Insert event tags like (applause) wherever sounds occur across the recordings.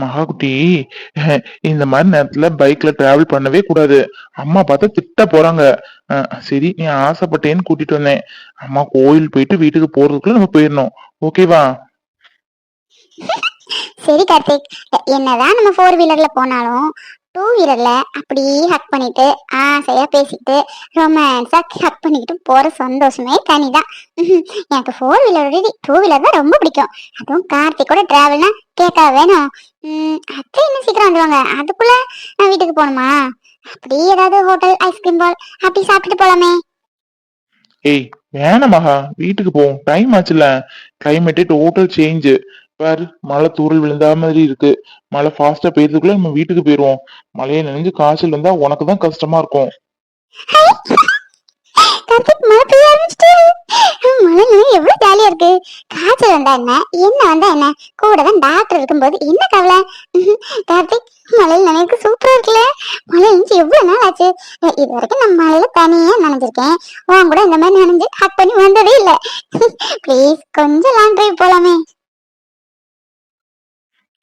மகாகுட்டி இந்த மாதிரி நேரத்துல பைக்ல டிராவல் பண்ணவே கூடாது. அம்மா பார்த்தா திட்ட போறாங்க. அஹ், சரி நீ ஆசைப்பட்டேன்னு கூட்டிட்டு வந்தேன். அம்மா கோயில் போயிட்டு வீட்டுக்கு போறதுக்குள்ள நம்ம போயிடணும். ஓகேவா சரி கார்த்திக். என்னதான் நம்ம ஃபோர் வீலர்ல போனாலும் டூ வீலர்ல அப்படியே ஹக் பண்ணிட்டு ஆசையா பேசிட்டு ரொமான்ஸா ஹக் பண்ணிக்கிட்டு போற சந்தோஷமே தனிதான். எனக்கு ஃபோர் வீலர் டூ வீலர் தான் ரொம்ப பிடிக்கும். அதுவும் கார்த்திக்கோட டிராவல்னா கேட்கா வேணும். அத்தை இன்னும் சீக்கிரம் வந்துருவாங்க. அதுக்குள்ள நான் வீட்டுக்கு போகணுமா? அப்படியே ஏதாவது ஹோட்டல் ஐஸ்கிரீம் பால் அப்படி சாப்பிட்டுட்டு போலாமே. ஏய் வேணாம் மகா. வீட்டுக்கு போவோம். டைம் ஆச்சுல கிளைமேட்டு டோட்டல் சேஞ்சு பாரு மழை தூறல் விழுந்தா மாதிரி இருக்கு. மழை ஃபாஸ்டா பெய்யறதுக்குள்ள நம்ம வீட்டுக்கு போயிருவோம். மழையை நினைஞ்சு காய்ச்சல் இருந்தா உனக்கு தான் கஷ்டமா இருக்கும். மழை பெய்ய எவ்வளவு ஜாலியா இருக்கு. காய்ச்சல் வந்தா என்ன? என்ன வந்தா என்ன? கூட தான் டாக்டர் இருக்கும்போது என்ன கவலை? ம்ஹும். கார்த்திக் மழையில் நினைவுக்கு சூப்பரா இருக்குல்ல. மழை நினைச்சு எவ்வளவு நாள் ஆச்சு? இது வரைக்கும் நான் மழையில தனியா நனைஞ்சிருக்கேன். உன் கூட இந்த மாதிரி நனைஞ்சு ஹக் பண்ணி வந்ததே இல்ல. (laughs) ப்ளீஸ் கொஞ்சம் லாங் டிரைவ் போலாமே.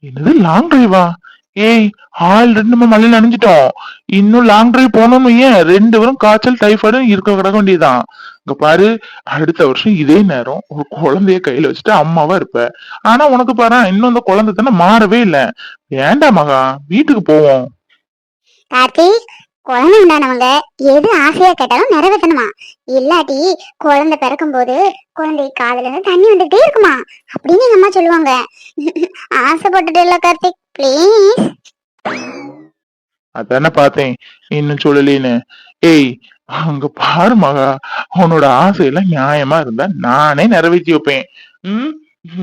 என்னது லாங் டிரைவா ஏய் ஆல்ரெடி நம்ம மழையில நனைஞ்சிட்டோம் இன்னும் லாங் டிரைவ் போனோம்னு ஏன் ரெண்டு வரும் காய்ச்சல் டைஃபாய்டு இருக்க கிடக்க வேண்டியதுதான். இங்க பாரு அடுத்த வருஷம் இதே நேரம் ஒரு குழந்தைய கையில வச்சுட்டு அம்மாவா இருப்ப. ஆனா உனக்கு பாரு இன்னும் அந்த குழந்தை தானே மாறவே இல்ல. வேண்டாம் மகா வீட்டுக்கு போவோம். கார்த்திக் குழந்தை உண்டானவங்க எது ஆசையா கேட்டாலும் நிறைவேற்றணுமா? இல்லாட்டி குழந்தை பிறக்கும் போது குழந்தை காதுல இருந்து தண்ணி வந்துட்டே இருக்குமா? அப்படின்னு எங்க அம்மா சொல்லுவாங்க. ஆசைப்பட்டுட்டு இல்ல கார்த்திக் ப்ளீஸ் அதானே பார்த்தேன். இன்னும் சொல்லலேன்னு. ஏய் அங்க பாரு மகா. உன்னோட ஆசையெல்லாம் நியாயமா இருந்தா நானே நிறைவேற்றி வைப்பேன். ம்?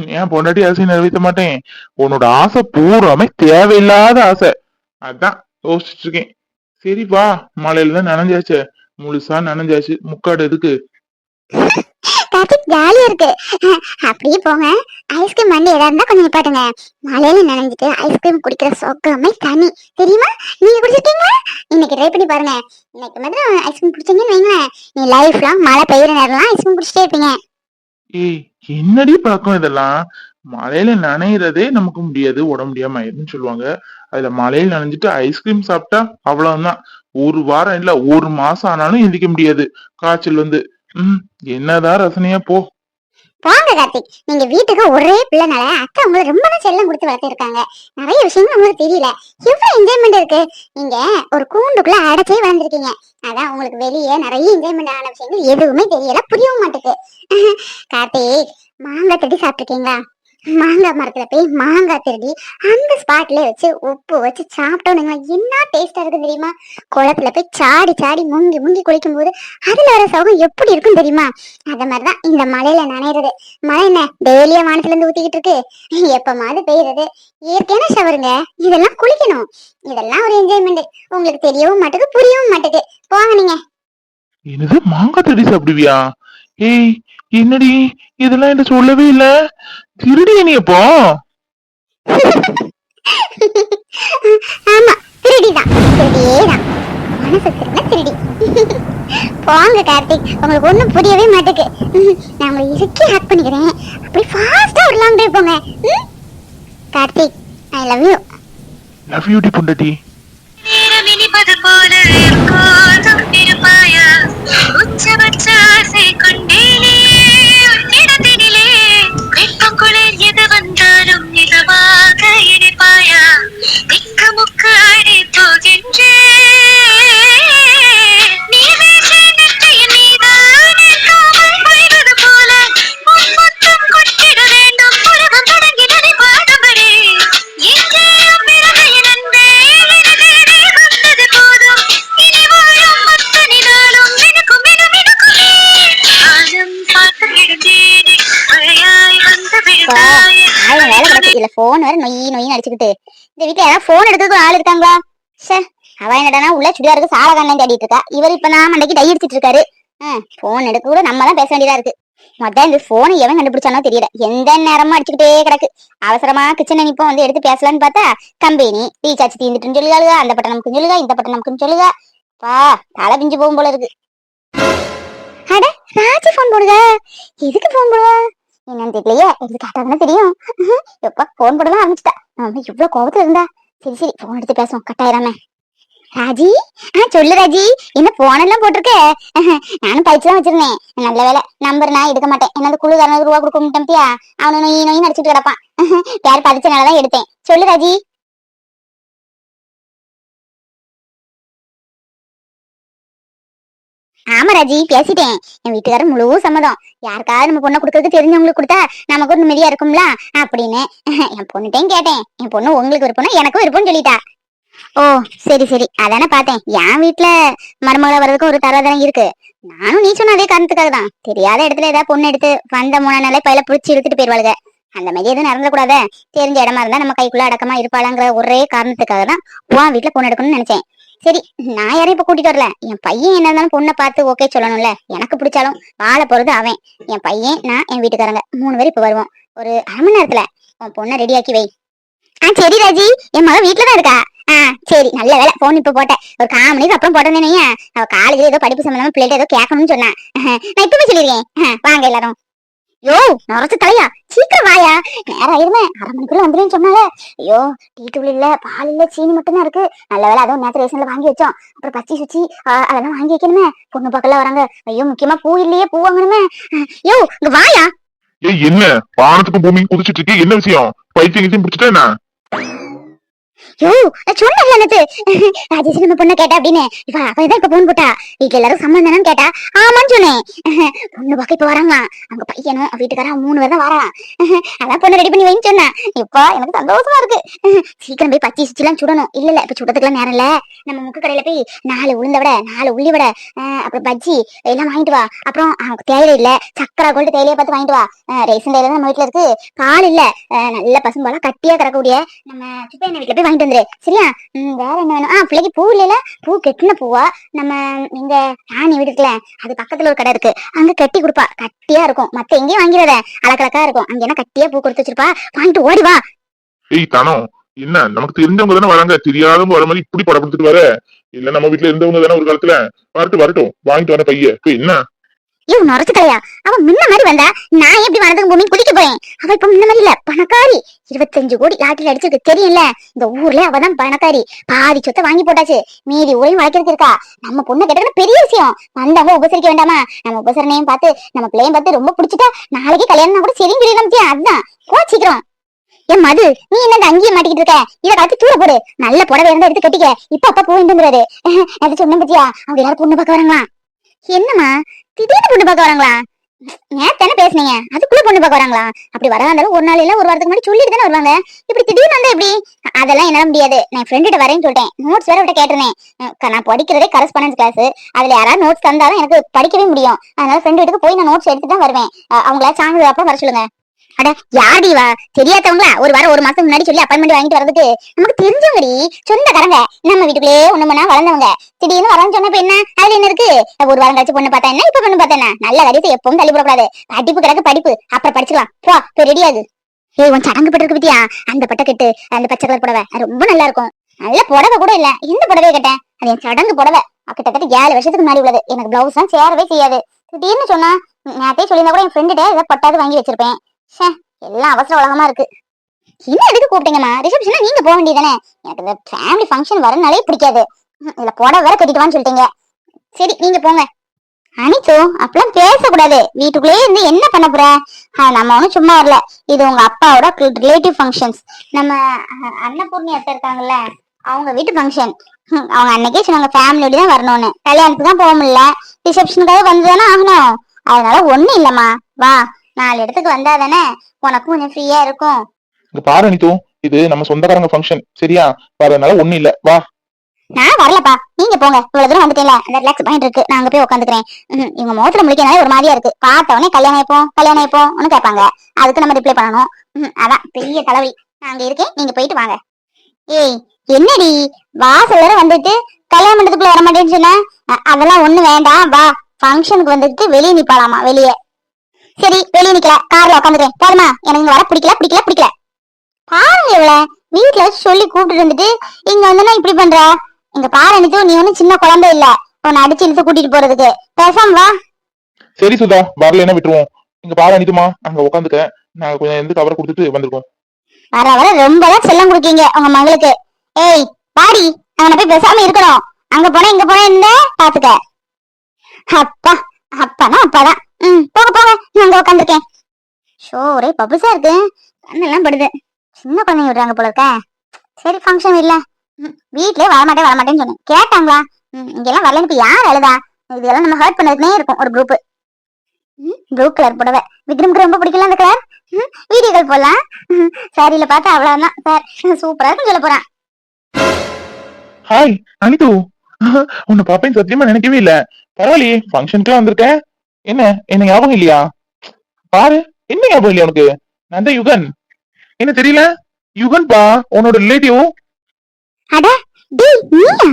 ஏன் பொண்டாட்டி ஆசையை நிறைவேற்ற மாட்டேன். உன்னோட ஆசை பூராமே தேவையில்லாத ஆசை. அதான் யோசிச்சிருக்கேன் சரி வா மழையில தான் நனைஞ்சாச்சு. முழுசா நனைஞ்சாச்சு. முக்காடு எதுக்கு? ஜாலியா இருக்கு. அப்படியே போங்க. ஐஸ்கிரீம் வண்டி எதா இருந்தா கொஞ்சம் நிப்பாட்டுங்க. மழையில நனைஞ்சிட்டு ஐஸ்கிரீம் குடிக்கிற சொக்கமே தனி. தெரியுமா? நீங்க குடிச்சிருக்கீங்களா? இன்னைக்கு ட்ரை பண்ணி பாருங்க. இன்னைக்கு மட்டும் ஐஸ்கிரீம் குடிச்சீங்கன்னு வைங்களேன். நீ லைஃப் மழை பெய்யுற நேரம்லாம் ஐஸ்கிரீம் குடிச்சிட்டே இருப்பீங்க. ஏய் என்னடி பழக்கம் இதெல்லாம்? மழையில நனையிறதே நமக்கு முடியாது உடம்பு முடியாம ஆயிருன்னு சொல்லுவாங்க. அதுல மழையில நனைஞ்சிட்டு ஐஸ்கிரீம் சாப்பிட்டா அவ்வளவுதான். ஒரு வாரம் இல்ல ஒரு மாசம் ஆனாலும் எந்திரிக்க முடியாது. காய்ச்சல் வந்து ம் என்னதான் ரசனையா போ. வாங்க கார்த்திக் நீங்க வீட்டுக்கு ஒரே பிள்ளைனால அக்கா உங்களுக்கு ரொம்ப செல்லம் கொடுத்து வளர்த்துருக்காங்க. நிறைய விஷயங்கள் உங்களுக்கு தெரியல. எவ்வளவு என்ஜாய்மெண்ட் இருக்கு? நீங்க ஒரு கூண்டுக்குள்ள அடைச்சே வளர்ந்துருக்கீங்க. அதான் உங்களுக்கு வெளியே நிறைய என்ஜாய்மெண்ட் ஆன விஷயங்கள் எதுவுமே தெரியல புரியவும் மாட்டேங்குது. (laughs) கார்த்திக் மாங்காய் தட்டி சாப்பிட்டுருக்கீங்களா? மாங்காய் மரத்துல போய் மாங்காய் திருடி அந்த ஸ்பாட்ல வச்சு உப்பு வச்சு சாப்பிட்டோம் என்ன டேஸ்டா இருக்கு தெரியுமா? குளத்துல போய் சாடி சாடி முங்கி முங்கி குளிக்கும் போது அதுல வர சுகம் எப்படி இருக்கும் தெரியுமா? அத மாதிரிதான் இந்த மழையில நனையிறது. மழை என்ன? டெய்லியா வானத்துல இருந்து ஊத்திக்கிட்டு இருக்கு. எப்பமாவது பெய்யுறது. இயற்கையான ஷவருங்க இதெல்லாம் குளிக்கணும். இதெல்லாம் ஒரு என்ஜாய்மெண்ட் உங்களுக்கு தெரியவும் மாட்டேது புரியவும் மாட்டேது போங்க நீங்க. என்னது? மாங்காய் தடி சாப்பிடுவியா? ஏய் என்னடி இதெல்லாம் என்கிட்ட சொல்லவே இல்ல. திருடி நீ அப்போ ஆமா திருடிதான். திருடியே தான் மனசு திருட திருடி. போங்க கார்த்திக். உங்களுக்கு ஒண்ணும் புரியவே மாட்டேக்கு. நான் உங்களை இறுக்கி ஹேக் பண்ணிக்கிறேன். அப்படி ஃபாஸ்டா ஒரு லாங் டிரைவ் போங்க? Karthik I love you love போல எப்போதும் வச்சுக்கிட்டு இந்த வீட்டுல யாராவது போன் எடுக்கிறதுக்கு ஆள் இருக்காங்களா? சே அவ என்னடா உள்ள சுடியாருக்கு சால கண்ணன் தேடிட்டு இருக்கா. இவர் இப்ப நான் மண்டைக்கு டை அடிச்சிட்டு இருக்காரு. போன் எடுக்க கூட நம்ம தான் பேச வேண்டியதா இருக்கு. மொதல் இந்த போனை எவன் கண்டுபிடிச்சானோ தெரியல. எந்த நேரமும் அடிச்சுக்கிட்டே கிடக்கு. அவசரமா கிச்சன் இப்போ வந்து எடுத்து பேசலாம்னு பார்த்தா கம்பெனி ரீசார்ஜ் தீர்ந்துட்டுன்னு சொல்லுங்க அந்த பட்டம் நமக்கு சொல்லுங்க இந்த பட்டம் நமக்கு சொல்லுங்க பா தலை பிஞ்சு போகும் போல இருக்கு. அட ராஜி போன் போடுங்க எதுக்கு போன் போடுவா? என்னன்னு தெரியலையே? இது கேட்டாதானே தெரியும்? எப்ப போன் போடலாம் ஆரம்பிச்சிட்டா. நம்ம இவ்வளவு கோபத்துல இருந்தா. சரி சரி போன் எடுத்து பேசுவோம். கட்டாயிராம ராஜி? ஆ சொல்லு ராஜி. என்ன போனெல்லாம் போட்டிருக்க? நானும் பயிற்சி தான் வச்சிருந்தேன். நல்ல வேலை நம்பர் நான் எடுக்க மாட்டேன். என்னது குழு தரணும் ரூபா கொடுக்க மாட்டேன்பியா அவனு நொய் நொய் நடிச்சிட்டு கிடப்பான். யார் பதிச்சனாலதான் எடுத்தேன். சொல்லு ராஜி. ஆமா ராஜி பேசிட்டேன். என் வீட்டுக்காரர் முழு சம்மதம். யாருக்காவது நம்ம பொண்ணை கொடுக்கறது தெரிஞ்சவங்களுக்கு கொடுத்தா நமக்கு ஒரு நிம்மதியா இருக்கும்ல? அப்படின்னு. என் பொண்ணுட்டையும் கேட்டேன். என் பொண்ணு உங்களுக்கு விருப்பம்னா எனக்கும் விருப்பம்னு சொல்லிட்டா. ஓ சரி சரி. அதானே பார்த்தேன். என் வீட்டுல மருமகளை வர்றதுக்கு ஒரு தராதரம் இருக்கு. நானும் நீ சொன்ன அதே காரணத்துக்காக தான். தெரியாத இடத்துல ஏதாவது பொண்ணு எடுத்து வந்த மூணு நாளே பையில புடிச்சு இழுத்துட்டு போயிருவாளுங்க அந்த மாதிரி எதுவும் நடந்துடக்கூடாது. தெரிஞ்ச இடமா இருந்தா நம்ம கைக்குள்ள அடக்கமா இருப்பாளாங்கிற ஒரே காரணத்துக்காக தான் உன் வீட்டுல பொண்ணு எடுக்கணும்னு நினைச்சேன். சரி நான் யாரையும் இப்ப கூட்டிட்டு வரல. என் பையன் என்ன இருந்தாலும் பொண்ணை பார்த்து ஓகே சொல்லணும்ல. எனக்கு பிடிச்சாலும் வாழ போறது அவன். என் பையன் நான் என் வீட்டுக்காரங்க. மூணு பேர் இப்ப வருவோம். ஒரு அரை மணி நேரத்துல உன் பொண்ணை ரெடியாக்கி வை. ஆ சரி ராஜி. என் மகன் வீட்டுல தான் இருக்கா? ஆ சரி நல்ல வேலை போன் இப்ப போட்டேன். ஒரு கால் மணிக்கு அப்புறம் போட்டேனே அவ காலேஜ்ல ஏதோ படிப்பு சம்பந்தமா பிள்ளைகிட்ட ஏதோ கேட்கணும்னு சொன்னா நான் இப்பவுமே சொல்லிருக்கேன் வாங்க எல்லாரும். யோ நரச்ச தலையா. சீக்கிரம் வாயா. நேரம் ஆயிருமே அரை மணிக்குள்ள வந்துருன்னு சொன்னாலே. ஐயோ டீ தூள் இல்ல பால் இல்ல சீனி மட்டும் தான் இருக்கு. நல்ல வேலை அதுவும் நேற்று ரேஷன்ல வாங்கி வச்சோம். அப்புறம் பச்சி சுச்சி அதெல்லாம் வாங்கி வைக்கணுமே. பொண்ணு பக்கம்ல வராங்க. ஐயோ முக்கியமா பூ இல்லையே பூ வாங்கணுமே. யோ இங்க வாயா. ஏய் என்ன? வானத்துக்கும் பூமிக்கும் குதிச்சிட்டு இருக்கு. என்ன விஷயம்? பைத்தியம் கித்தியம் பிடிச்சிட்டா என்ன? யோ நான் சொன்னேன்ல நேத்து ராஜேஷ் நம்ம பொண்ணு கேட்டா அப்படின்னு. இவ தான் இப்ப போன் போட்டா. வீட்டுல எல்லாரும் சம்மந்தம் கேட்டா ஆமான்னு சொன்னேன். பொண்ணு பார்க்க இப்ப வராங்களாம். அங்க பையனும் வீட்டுக்காரன் மூணு பேர் தான் வரான் அதான் பொண்ணு ரெடி பண்ணி வைன்னு சொன்னேன். இப்ப எனக்கு சந்தோஷமா இருக்கு. சீக்கிரம் போய் பச்சி சுச்சிலாம் சுடணும். இல்ல இல்ல இப்ப சுடத்துக்குலாம் நேரம் இல்ல. நம்ம முக்கு கடையில போய் நாலு உளுந்த விட நாலு உள்ளி விட அப்புறம் பஜ்ஜி எல்லாம் வாங்கிட்டு வா. அப்புறம் அவனுக்கு தேயிலை இல்ல. சக்கரை கோல்டு தேயிலையை பார்த்து வாங்கிட்டு வா. ரேசன் ரேஷன் தேயிலை தான் நம்ம வீட்டுல இருக்கு. பால் இல்ல. நல்ல பசும்பாலா கட்டியா கிடக்கக்கூடிய நம்ம சுப்பையன் வீட்டுல போய் வாங்கிட்டு வந்துரு. சரியா? ம், வேற என்ன வேணும்? ஆ பிள்ளைக்கு பூ இல்லைல? பூ கெட்டின பூவா? நம்ம இங்க ராணி வீடு இருக்குல்ல அது பக்கத்துல ஒரு கடை இருக்கு. அங்க கட்டி கொடுப்பா. கட்டியா இருக்கும். மத்த எங்கேயும் வாங்கிறத அழகழகா இருக்கும். அங்க என்ன கட்டியா பூ கொடுத்து வச்சிருப்பா? வாங்கிட்டு ஓடி வா. ஏய் தானோ என்ன? நமக்கு தெரிஞ்சவங்க தானே வராங்க. தெரியாதவங்க வர மாதிரி இப்படி படம் கொடுத்துட்டு வர? இல்ல நம்ம வீட்டுல இருந்தவங்க தானே ஒரு காலத்துல? வரட்டும் வரட்டும். வாங்கிட்டு வர பைய. என்ன? ஐயோ நுரைச்சு தலையா அவ முன்ன மாதிரி வந்தா நான் எப்படி வனத்துக்கு பூமி குடிக்க போறேன்? அவ இப்ப முன்ன மாதிரி இல்ல பணக்காரி. இருபத்தஞ்சு கோடி லாட்டரியில் அடிச்சிருக்கு தெரியல இந்த ஊர்ல அவதான் பணக்காரி. பாதி சொத்தை வாங்கி போட்டாச்சு. மீதி ஊரையும் வளர்க்கறதுக்கு இருக்கா? நம்ம பொண்ணு கேட்டது பெரிய விஷயம். வந்தவங்க உபசரிக்க வேண்டாமா? நம்ம உபசரணையும் பார்த்து நம்ம பிள்ளையும் பார்த்து ரொம்ப பிடிச்சிட்டா நாளைக்கு கல்யாணம் கூட சரி சொல்லிடலாம் அதுதான். போ சீக்கிரம். ஏன் மது நீ என்ன அங்கேயே மாட்டிக்கிட்டு இருக்க? இதை கலத்தி தூர போடு. நல்ல புடவை இருந்தா எடுத்து கட்டிக்க. இப்ப அப்பா போயிட்டுங்கிறாரு அது (laughs) சொன்ன பத்தியா? அவங்க எல்லாரும் பொண்ணு பார்க்க வராங்களா? என்னம்மா? திடீர்னு பொண்ணு பார்க்க வராங்களா? நேத்தானே பேசுனீங்க? அதுக்குள்ள பொண்ணு பார்க்க வராங்களா? அப்படி வரா இருந்தாலும் ஒரு நாள் இல்ல ஒரு வாரத்துக்கு முன்னாடி சொல்லிட்டு தானே வருவாங்க. இப்படி திடீர்னு வந்தா எப்படி? அதெல்லாம் என்னால முடியாது. நான் ஃப்ரெண்டு வரேன்னு சொல்லிட்டேன். நோட்ஸ் வேற விட்ட கேட்டிருந்தேன். நான் படிக்கிறதே கரஸ்பாண்டன்ஸ் கிளாஸ் அதுல யாராவது நோட்ஸ் தந்தாலும் எனக்கு படிக்கவே முடியும். அதனால ஃப்ரெண்டு வீட்டுக்கு போய் நான் நோட்ஸ் எடுத்து தான் வருவேன். அவங்களா அவங்கள சாயங்காலம் அப்ப வர சொல்லுங்க. அட யாடி வா? தெரியாதவங்களா? ஒரு வாரம் ஒரு மாசம் முன்னாடி சொல்லி அப்பாயின்மெண்ட் வாங்கிட்டு வரதுக்கு நமக்கு தெரிஞ்சவங்கடி. சொந்தக்காரங்க நம்ம வீட்டுக்குள்ளே ஒண்ணு வளர்ந்தவங்க. திடீர்னு வரேன்னு சொன்னப்ப என்ன? அதுல என்ன இருக்கு? ஒரு வாரம் கழிச்சு பொண்ணு பார்த்தா என்ன? இப்ப பொண்ணு பார்த்தா என்ன? நல்ல வரிசை எப்பவும் தள்ளி போடக்கூடாது படிப்பு கிடக்கு படிப்பு. அப்புறம் படிச்சுக்கலாம் போ போய் ரெடியாது ஏய் உன் சடங்கு பட்டு இருக்கு பத்தியா? அந்த பட்டை கட்டு அந்த பச்சை கலர் புடவை. ரொம்ப நல்லா இருக்கும். நல்ல புடவை கூட இல்ல. இந்த புடவையை கட்டேன். அது என் சடங்கு புடவை. கிட்டத்தட்ட ஏழு வருஷத்துக்கு முன்னாடி உள்ளது. எனக்கு பிளவுஸ் தான் சேரவே செய்யாது. திடீர்னு சொன்னா நேரத்தையும் சொல்லியிருந்தா கூட என் ஃப்ரெண்டுகிட்ட ஏதாவது பட்டாது வாங்கி வச்சிருப்பேன். எல்லாம் அவசர உலகமா இருக்கு. என்ன எதுக்கு கூப்பிட்டீங்கம்மா? ரிசப்ஷனா நீங்க போக வேண்டியதானே எனக்கு இந்த ஃபேமிலி ஃபங்க்ஷன் வரனாலே பிடிக்காது. இதுல போட வேற கட்டிட்டு சொல்லிட்டீங்க. சரி நீங்க போங்க. அனித்து அப்பெல்லாம் பேசக்கூடாது. வீட்டுக்குள்ளேயே இருந்து என்ன பண்ண போற? நம்ம ஒண்ணும் சும்மா வரல. இது உங்க அப்பாவோட ரிலேட்டிவ் ஃபங்க்ஷன்ஸ் நம்ம அன்னபூர்ணி அத்தை இருக்காங்கல்ல அவங்க வீட்டு ஃபங்க்ஷன் அவங்க அன்னைக்கே சொன்னாங்க ஃபேமிலியோட தான் வரணும்னு. கல்யாணத்துக்கு தான் போக முடியல. ரிசப்ஷனுக்காக வந்து தானே ஆகணும். அதனால ஒண்ணும் இல்லம்மா. வா. நாலு இடத்துக்கு வந்தா தானே உனக்கும் கொஞ்சம் ஃப்ரீயா இருக்கும். இங்க பாரு அனிதோ இது நம்ம சொந்தக்காரங்க ஃபங்க்ஷன் சரியா? வரதுனால ஒண்ணும் இல்ல. வா. நான் வரலப்பா. நீங்க போங்க. இவ்வளவு தூரம் வந்துட்டீங்களா. அந்த ரிலாக்ஸ் பாயிண்ட் இருக்கு. நான் அங்க போய் உட்காந்துக்கிறேன் இவங்க முகத்துல முடிக்கனாலே ஒரு மாதிரியா இருக்கு. பார்த்த உடனே கல்யாணம் எப்போம் கல்யாணம் எப்போம் கேட்பாங்க. அதுக்கு நம்ம ரிப்ளை பண்ணணும். ம், அதான் பெரிய தலைவலி. நான் அங்க இருக்கேன். நீங்க போயிட்டு வாங்க. ஏய் என்னடி? வாசல் வரை வந்துட்டு கல்யாண மண்டபத்துக்குள்ள வர மாட்டேன்னு சொன்ன? அ- அதெல்லாம் ஒண்ணு வேண்டாம். வா. ஃபங்க்ஷனுக்கு வந்துட்டு வெளியே நிப்பாளாமா வெளியே. சரி வெளியே நிக்கல. கார்ல உட்காந்துட்டேன் போதுமா? எனக்கு வர பிடிக்கல பிடிக்கல பிடிக்கல. பாருங்க இவள. வீட்டுல சொல்லி கூப்பிட்டு வந்துட்டு இங்க வந்து இப்படி பண்ற? இங்க பாரு அனித்து நீ ஒண்ணும் சின்ன குழந்தை இல்ல. உன்னை அடிச்சு இழுத்து கூட்டிட்டு போறதுக்கு. பேசாம வா. சரி சுதா வரலைன்னா விட்டுருவோம். இங்க பாரு அனிதுமா அங்க உட்காந்துக்க நான் கொஞ்சம் இருந்து கவரை கொடுத்துட்டு வந்திருக்கோம். வர வர ரொம்ப செல்லம் கொடுக்கீங்க உங்க மகளுக்கு. ஏய் பாடி அவனை போய் பேசாம இருக்கணும். அங்க போனா இங்க போனா என்ன? பாத்துக்க. அப்பா அப்பானா அப்பாதான். ம் போக போக நான் அங்க உட்காந்துருக்கேன் ஷோ ஒரே பப்புசா இருக்கு. கண்ணெல்லாம் படுது. சின்ன குழந்தைங்க விடுறாங்க போல இருக்க. சரி ஃபங்க்ஷன் இல்ல. ம், வீட்லயே வரமாட்டேன் வரமாட்டேன்னு சொன்னேன். கேட்டாங்களா? ம், இங்கெல்லாம் வரலன்னு இப்ப யார் அழுதா? இதெல்லாம் நம்ம ஹர்ட் பண்ணதுனே இருக்கும் ஒரு குரூப் ப்ளூ கலர் புடவை. விக்ரம்க்கு ரொம்ப பிடிக்கல அந்த கலர் வீடியோக்கள் போடலாம். சாரியில பார்த்தா அவ்வளவுதான். சார் சூப்பரா இருக்கும் சொல்ல போறான். ஹாய் அனிது. உன்னை பாப்பேன் சத்தியமா நினைக்கவே இல்ல. பரவாயில்லையே ஃபங்க்ஷனுக்குலாம் வந்திருக்கேன். என்ன? என்ன ஞாபகம் இல்லையா? பாரு என்ன ஞாபகம் இல்லையா உனக்கு? நான் தான் யுகன். என்ன தெரியல? யுகன் பா உன்னோட ரிலேட்டிவ் அட டேய் நீயா?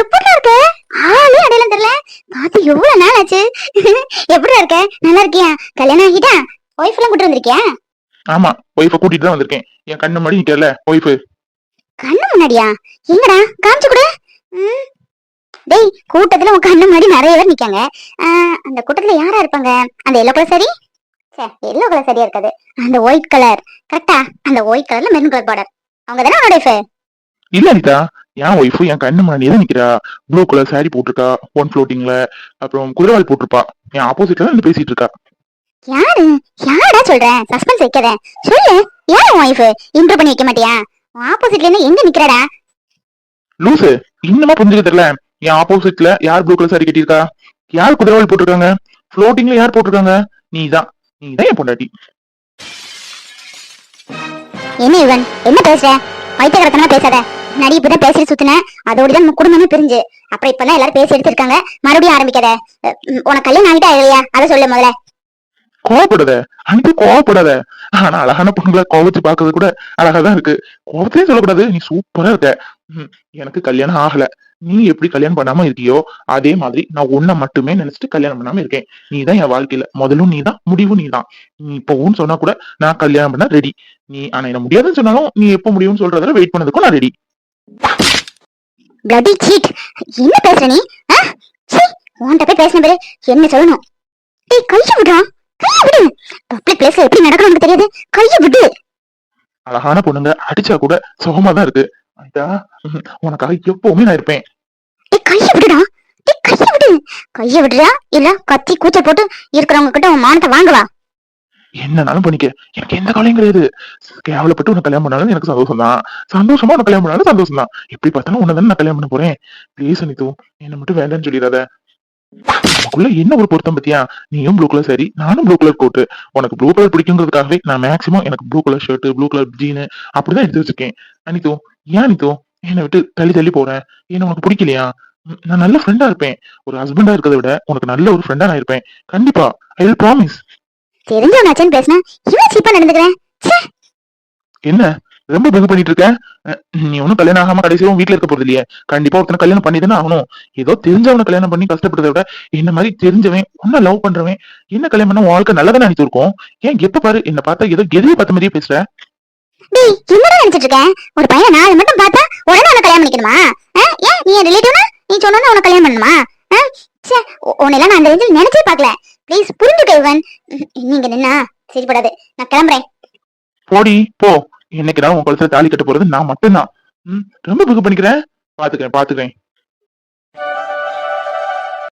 எப்படி இருக்க? ஆளே அடையாளம் தெரியல. பார்த்து எவ்வளவு நாள் ஆச்சு? எப்படி இருக்க? நல்லா இருக்கியா? கல்யாணம் ஆகிட்டா? ஒய்ஃப் எல்லாம் கூட்டு வந்திருக்கியா? ஆமா ஒய்ஃபை கூட்டிட்டு தான் வந்திருக்கேன். என் கண்ணு மடி நிக்கல ஒய்ஃபு கண்ணு முன்னாடியா? எங்கடா? காமிச்சு கொடு. டேய் கூட்டத்துல உன் கண்ணு முன்னாடி நிறைய பேர் நிக்காங்க. அந்த கூட்டத்துல யாரா இருப்பாங்க? அந்த எல்லோ கலர் சரி? எல்லோ கலர் சரியா இருக்காது. அந்த ஒயிட் கலர் கரெக்டா அந்த ஒயிட் கலர்ல மெரூன் கலர் பார்டர் அவங்க தானே உன்னோட wife? இல்ல அனிதா என் ஒய்ஃபு என் கண்ணு முன்னாடியே தான் நிக்கிறா. ப்ளூ கலர் saree போட்டிருக்கா ஒன் ஃப்ளோட்டிங்ல அப்புறம் குதிரவால் போட்டிருப்பா. என் ஆப்போசிட்ல தான் பேசிட்டு இருக்கா. யாரு? யாரடா சொல்றேன் சஸ்பென்ஸ் வைக்காத. சொல்லு யார் உன் ஒய்ஃப் இம்ப்ரூவ் பண்ணி வைக்க மாட்டியா? ஆப்போசிட்ல இருந்து எங்க நிக்கிறடா? லூசு இன்னுமா புரிஞ்சுக்க தெரியல. என் ஆப்போசிட்ல யார் ப்ளூ கலர் saree கட்டியிருக்கா? யார் குதிரவால் போட்டிருக்காங்க? ஃப்ளோட்டிங்ல யார் போட்டிருக்காங்க? நீதான். நீதான் என் பொண்டாட்டி. என்ன இவன்? என்ன பேசுற? வைத்தியகரத்தனமா பேசாத. நடி இப்பதான் பேசிட்டு சுத்தின. அதோட தான் குடும்பமே பிரிஞ்சு. அப்புறம் இப்பதான் எல்லாரும் பேசி எடுத்திருக்காங்க. மறுபடியும் ஆரம்பிக்காத. உனக்கு கல்யாணம் ஆகிட்டா இல்லையா? அதை சொல்லு முதல்ல. கோவப்படாத. அனுப்பி கோவப்படாத. ஆனா அழகான பொண்ணுங்களை கோவச்சு பாக்குறது கூட அழகா தான் இருக்கு. கோவத்தையும் சொல்லக்கூடாது. நீ சூப்பரா இருக்க. எனக்கு கல்யாணம் ஆகல. நீ எப்படி கல்யாணம் பண்ணாம இருக்கியோ அதே மாதிரி நான் உன்னை மட்டுமே நினைச்சிட்டு கல்யாணம் பண்ணாம இருக்கேன். நீ தான் என் வாழ்க்கையில முதலும் நீ தான் முடிவும் நீ தான் நீ இப்போ ஊன்னு சொன்னா கூட நான் கல்யாணம் பண்ண ரெடி நீ ஆனா என்ன முடியாதுன்னு சொன்னாலும் நீ எப்போ முடியும்னு சொல்றதுல வெயிட் பண்ணதுக்கும் நான் ரெடி பிளடி சீட் என்ன பேசுற நீ? உன்கிட்ட போய் பேசின பேரு என்ன சொல்லணும்? டேய் கைய விடுறா கைய விடு. பப்ளிக் பிளேஸ்ல எப்படி நடக்கணும் உனக்கு தெரியாது. கைய விடு. அழகான பொண்ணுங்க அடிச்சா கூட சுகமா தான் இருக்கு. ம், உனக்காக எப்பவுமே நான் இருப்பேன் கைய விடுடா கைய விடு கைய விடுடா இல்ல கத்தி கூச்ச போட்டு இருக்கிறவங்க கிட்ட உன் மானத்தை வாங்குவா என்னனாலும் பண்ணிக்க எனக்கு எந்த கவலையும் கிடையாது கேவலப்பட்டு உனக்கு கல்யாணம் பண்ணாலும் எனக்கு சந்தோஷம் தான் சந்தோஷமா உனக்கு கல்யாணம் பண்ணாலும் சந்தோஷம் தான் எப்படி பார்த்தாலும் உன்னை தானே நான் கல்யாணம் பண்ண போறேன் ப்ளீஸ் அனிது என்ன மட்டும் வேண்டாம்னு சொல்லிடாத நமக்குள்ள என்ன ஒரு பொருத்தம் பத்தியா நீயும் ப்ளூ கலர் சரி நானும் ப்ளூ கலர் கோட்டு உனக்கு ப்ளூ கலர் பிடிக்குங்கிறதுக்காகவே நான் மேக்ஸிமம் எனக்கு blue colour shirt blue colour jean அப்படிதான் எடுத்து வச்சிருக்கேன் அனிதோ ஏன் அனிதோ என்னை விட்டு தள்ளி தள்ளி போறேன். என்ன உனக்கு பிடிக்கலையா? நான் நல்ல ஃப்ரெண்டா இருப்பேன். ஒரு ஹஸ்பண்டா இருக்கிறத விட உனக்கு நல்ல ஒரு ஃப்ரெண்டா நான் இருப்பேன். கண்டிப்பா. ஐ வில் ப்ராமிஸ் தெரிஞ்சவனாச்சேன்னு பேசினா இவன் சீப்பா நடந்துக்கிறேன். என்ன? ரொம்ப பிகு பண்ணிட்டு இருக்க? நீ ஒன்னும் கல்யாணம் ஆகாம கடைசியும் வீட்ல இருக்க போறது இல்லையே. கண்டிப்பா ஒருத்தனை கல்யாணம் பண்ணி தானே ஆகணும். ஏதோ தெரிஞ்சவனை கல்யாணம் பண்ணி கஷ்டப்படுறத விட என்ன மாதிரி தெரிஞ்சவன் உன்ன லவ் பண்றவன் என்ன கல்யாணம் பண்ண வாழ்க்கை நல்லதானே அனுப்பி இருக்கும் ஏன் எப்ப பாரு என்ன பார்த்தா ஏதோ கெதியை பார்த்த மாதிரியே பேசுற? டேய் என்னடா நினைச்சிட்டு இருக்க? ஒரு பையன் நாலு மட்டும் பார்த்தா உடனே உனக்கு கல்யாணம் பண்ணிக்கணுமா? ஆ? ஏன்? நீ ரிலேட்டிவ்னா நீ சொன்னா உனக்கு கல்யாணம் பண்ணணுமா? ஆ? ச்சே உ- நான் அந்த ரேஞ்சில் நினைச்சே பார்க்கல. ப்ளீஸ் புரிஞ்சுக்க இவன். நீங்க நின்னா சரிப்படாது. நான் கிளம்புறேன். போடி போ. என்னைக்கு உன் கழுத்துல தாலி கட்ட போறது நான் மட்டும்தான். ம், ரொம்ப பிகு பண்ணிக்கிறேன். பாத்துக்கிறேன் பாத்துக்கிறேன்.